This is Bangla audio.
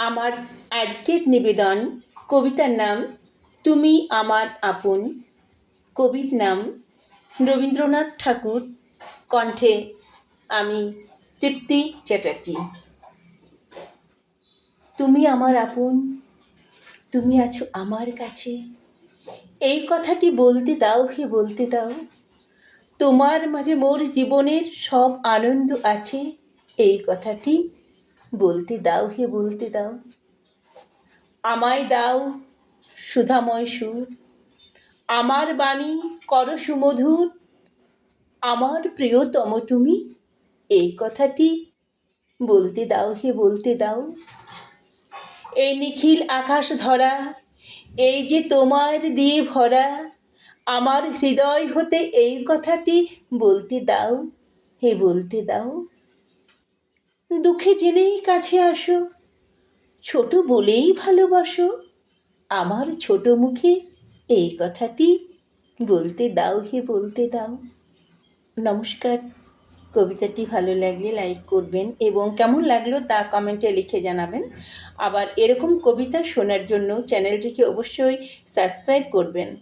আমার আজকের নিবেদন, কবিতার নাম, তুমি আমার আপন কবির নাম, রবীন্দ্রনাথ ঠাকুর কণ্ঠে আমি তৃপ্তি চ্যাটার্জি। তুমি আমার আপন, তুমি আছো আমার কাছে। এই কথাটি বলতে দাও হে, বলতে দাও। তোমার মাঝে মোর জীবনের সব আনন্দ আছে। এই কথাটি বলতে দাও হে, বলতে দাও। আমায় দাও সুধাময় সুর। আমার বাণী কর সুমধুর। আমার প্রিয়তম তুমি এই কথাটি বলতে দাও হে, বলতে দাও। এই নিখিল আকাশ ধরা, এই যে তোমার দিয়ে ভরা, আমার হৃদয় হতে এই কথাটি বলতে দাও। হে, বলতে দাও। দুঃখে জেনেই কাছে আসো। ছোট বলেই ভালোবাসো। আমার ছোট মুখে এই কথাটি বলতে দাও হে, বলতে দাও। নমস্কার। কবিতাটি ভালো লাগলে লাইক করবেন এবং কেমন লাগল তা কমেন্টে লিখে জানাবেন। আবার এরকম কবিতা শোনার জন্য চ্যানেলটিকে অবশ্যই সাবস্ক্রাইব করবেন।